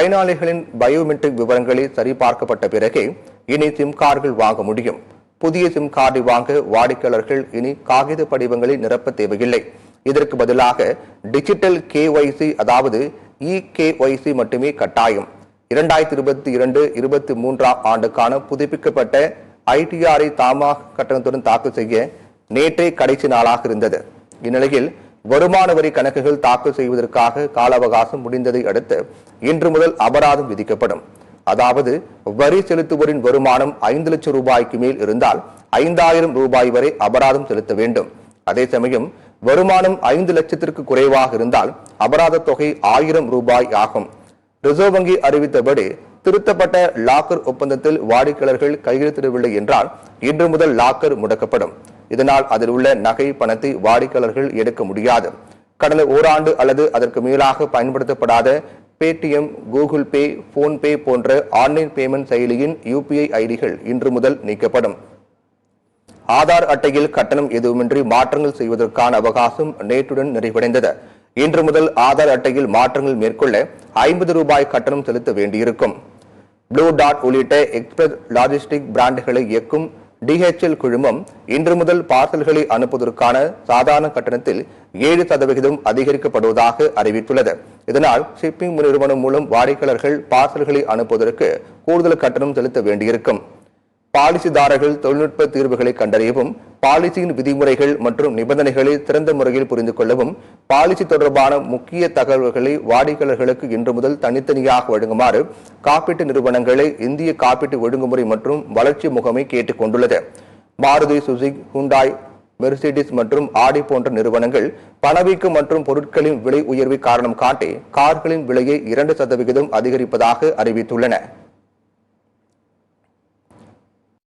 பயனாளிகளின் பயோமெட்ரிக் விவரங்களை சரிபார்க்கப்பட்ட பிறகே இனி சிம் கார்டுகள் வாங்க முடியும். புதிய சிம் கார்டை வாங்க வாடிக்கையாளர்கள் இனி காகித படிவங்களை நிரப்ப தேவையில்லை. இதற்கு பதிலாக டிஜிட்டல் கேஒய்சி அதாவது இ கேஒய்சி மட்டுமே கட்டாயம். இரண்டாயிரத்தி இருபத்தி இரண்டு இருபத்தி மூன்றாம் ஆண்டுக்கான புதுப்பிக்கப்பட்ட ஐடிஆரை தாமாக கட்டணத்துடன் தாக்கல் செய்ய நேற்றே கடைசி நாளாக இருந்தது. இந்நிலையில் வருமான வரி கணக்குகள் தாக்கல் செய்வதற்காக கால அவகாசம் முடிந்ததை அடுத்து இன்று முதல் அபராதம் விதிக்கப்படும். அதாவது வரி செலுத்துவோரின் வருமானம் ஐந்து லட்சம் ரூபாய்க்கு மேல் இருந்தால் ஐந்தாயிரம் ரூபாய் வரை அபராதம் செலுத்த வேண்டும். அதே சமயம் வருமானம் ஐந்து லட்சத்திற்கு குறைவாக இருந்தால் அபராத தொகை ஆயிரம் ரூபாய் ஆகும். ரிசர்வ் வங்கி அறிவித்தபடி திருத்தப்பட்ட லாக்கர் ஒப்பந்தத்தில் வாடிக்கையாளர்கள் கையெழுத்திடவில்லை என்றால் இன்று முதல் லாக்கர் முடக்கப்படும். இதனால் அதில் உள்ள நகை பணத்தை வாடிக்கையாளர்கள் எடுக்க முடியாது. கடந்த ஓராண்டு அல்லது அதற்கு மேலாக பயன்படுத்தப்படாத பேடிஎம் கூகுள் பே போன்பே போன்ற ஆன்லைன் பேமெண்ட் செயலியின் யூபிஐ ஐடிகள் இன்று முதல் நீக்கப்படும். ஆதார் அட்டையில் கட்டணம் எதுவுமின்றி மாற்றங்கள் செய்வதற்கான அவகாசம் நேற்றுடன் நிறைவடைந்தது. இன்று முதல் ஆதார் அட்டையில் மாற்றங்கள் மேற்கொள்ள ஐம்பது ரூபாய் கட்டணம் செலுத்த வேண்டியிருக்கும். ப்ளூ டாட் உள்ளிட்ட எக்ஸ்பிரஸ் லாஜிஸ்டிக் பிராண்டுகளை இயக்கும் டிஹெச்எல் குழுமம் இன்று முதல் பார்சல்களை அனுப்புவதற்கான சாதாரண கட்டணத்தில் ஏழு சதவிகிதம் அதிகரிக்கப்படுவதாக அறிவித்துள்ளது. இதனால் ஷிப்பிங் நிறுவனம் மூலம் வாடிக்கையாளர்கள் பார்சல்களை அனுப்புவதற்கு கூடுதல் கட்டணம் செலுத்த வேண்டியிருக்கும். பாலிசிதாரர்கள் தொழில்நுட்ப தீர்வுகளை கண்டறியவும் பாலிசியின் விதிமுறைகள் மற்றும் நிபந்தனைகளை சிறந்த முறையில் புரிந்து கொள்ளவும் பாலிசி தொடர்பான முக்கிய தகவல்களை வாடிக்கையாளர்களுக்கு இன்று முதல் தனித்தனியாக வழங்குமாறு காப்பீட்டு நிறுவனங்களை இந்திய காப்பீட்டு ஒழுங்குமுறை மற்றும் வளர்ச்சி முகமை கேட்டுக் கொண்டுள்ளது. மாருதி சுசிக் ஹுண்டாய் மெர்சிடிஸ் மற்றும் ஆடி போன்ற நிறுவனங்கள் பணவீக்கம் மற்றும் பொருட்களின் விலை உயர்வை காரணம் காட்டி கார்களின் விலையை இரண்டு சதவிகிதம் அதிகரிப்பதாக அறிவித்துள்ளன.